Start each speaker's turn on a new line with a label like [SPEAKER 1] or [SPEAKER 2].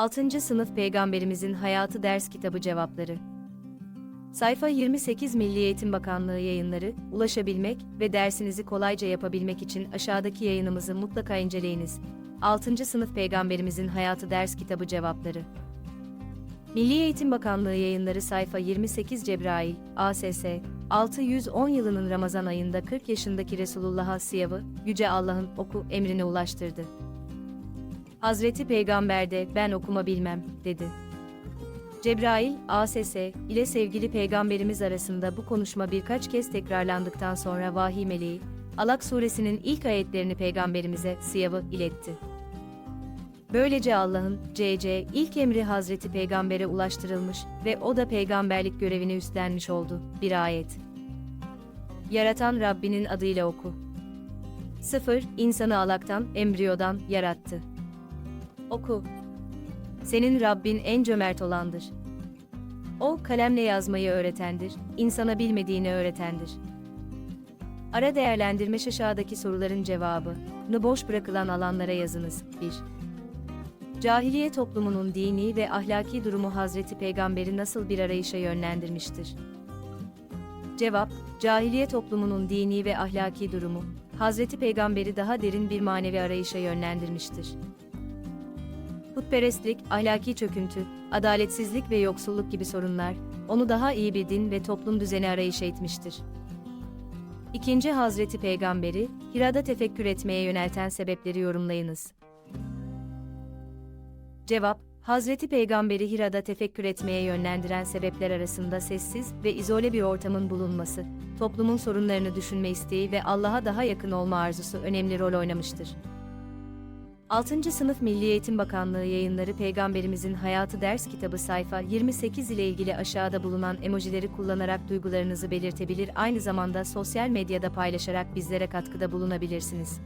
[SPEAKER 1] 6. Sınıf Peygamberimizin Hayatı Ders Kitabı Cevapları Sayfa 28 Milli Eğitim Bakanlığı yayınları, ulaşabilmek ve dersinizi kolayca yapabilmek için aşağıdaki yayınımızı mutlaka inceleyiniz. 6. Sınıf Peygamberimizin Hayatı Ders Kitabı Cevapları Milli Eğitim Bakanlığı yayınları sayfa 28 Cebrail, ASS, 610 yılının Ramazan ayında 40 yaşındaki Resulullah'a siyavı, Yüce Allah'ın oku emrini ulaştırdı. Hazreti Peygamber de ben okuma bilmem, dedi. Cebrail, ASS ile sevgili peygamberimiz arasında bu konuşma birkaç kez tekrarlandıktan sonra vahiy meleği, Alak suresinin ilk ayetlerini peygamberimize siyavı iletti. Böylece Allah'ın CC ilk emri Hazreti Peygamber'e ulaştırılmış ve o da peygamberlik görevini üstlenmiş oldu. Bir ayet. Yaratan Rabbinin adıyla oku. 0. İnsanı alaktan, embriyodan yarattı. Oku. Senin Rabbin en cömert olandır. O kalemle yazmayı öğretendir, insana bilmediğini öğretendir. Ara değerlendirme aşağıdaki soruların cevabı. Nı boş bırakılan alanlara yazınız. 1. Cahiliye toplumunun dini ve ahlaki durumu Hazreti Peygamber'i nasıl bir arayışa yönlendirmiştir? Cevap, cahiliye toplumunun dini ve ahlaki durumu, Hazreti Peygamber'i daha derin bir manevi arayışa yönlendirmiştir. Putperestlik, ahlaki çöküntü, adaletsizlik ve yoksulluk gibi sorunlar, onu daha iyi bir din ve toplum düzeni arayışa itmiştir. İkinci Hazreti Peygamberi, Hira'da tefekkür etmeye yönelten sebepleri yorumlayınız. Cevap, Hazreti Peygamberi Hira'da tefekkür etmeye yönlendiren sebepler arasında sessiz ve izole bir ortamın bulunması, toplumun sorunlarını düşünme isteği ve Allah'a daha yakın olma arzusu önemli rol oynamıştır. 6. Sınıf Milli Eğitim Bakanlığı yayınları Peygamberimizin Hayatı Ders Kitabı sayfa 28 ile ilgili aşağıda bulunan emojileri kullanarak duygularınızı belirtebilir aynı zamanda sosyal medyada paylaşarak bizlere katkıda bulunabilirsiniz.